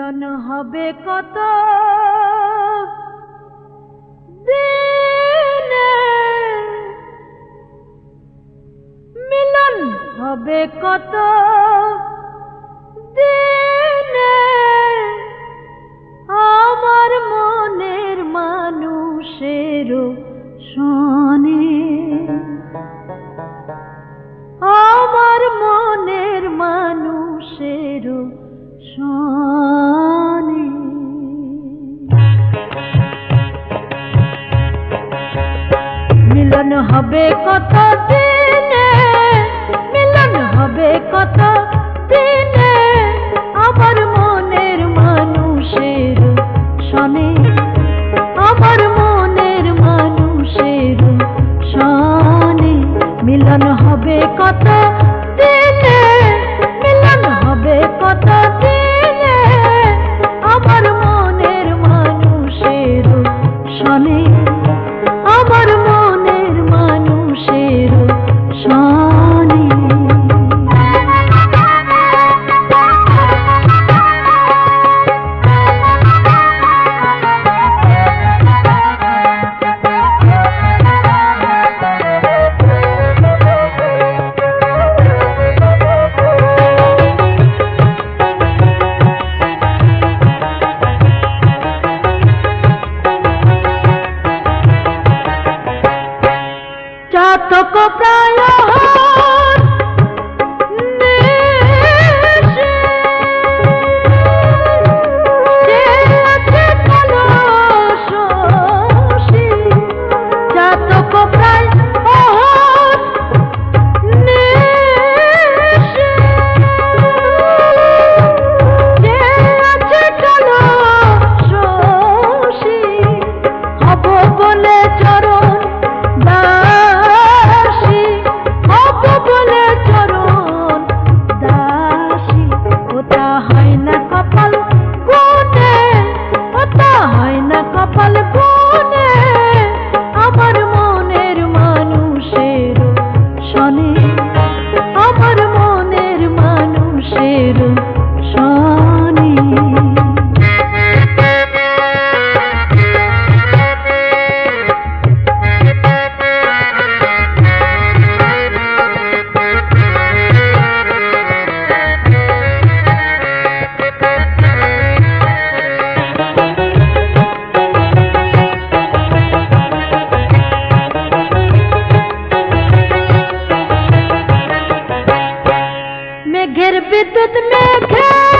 মিলন হবে কত? মিলন হবে কত? আমার মনের মানুষেরও শোনে। আমার মনের মানুষেরও শোনে। হবে কত দিন লোক প্রায় সফল विद्युत में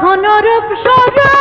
কখনো রূপ সজা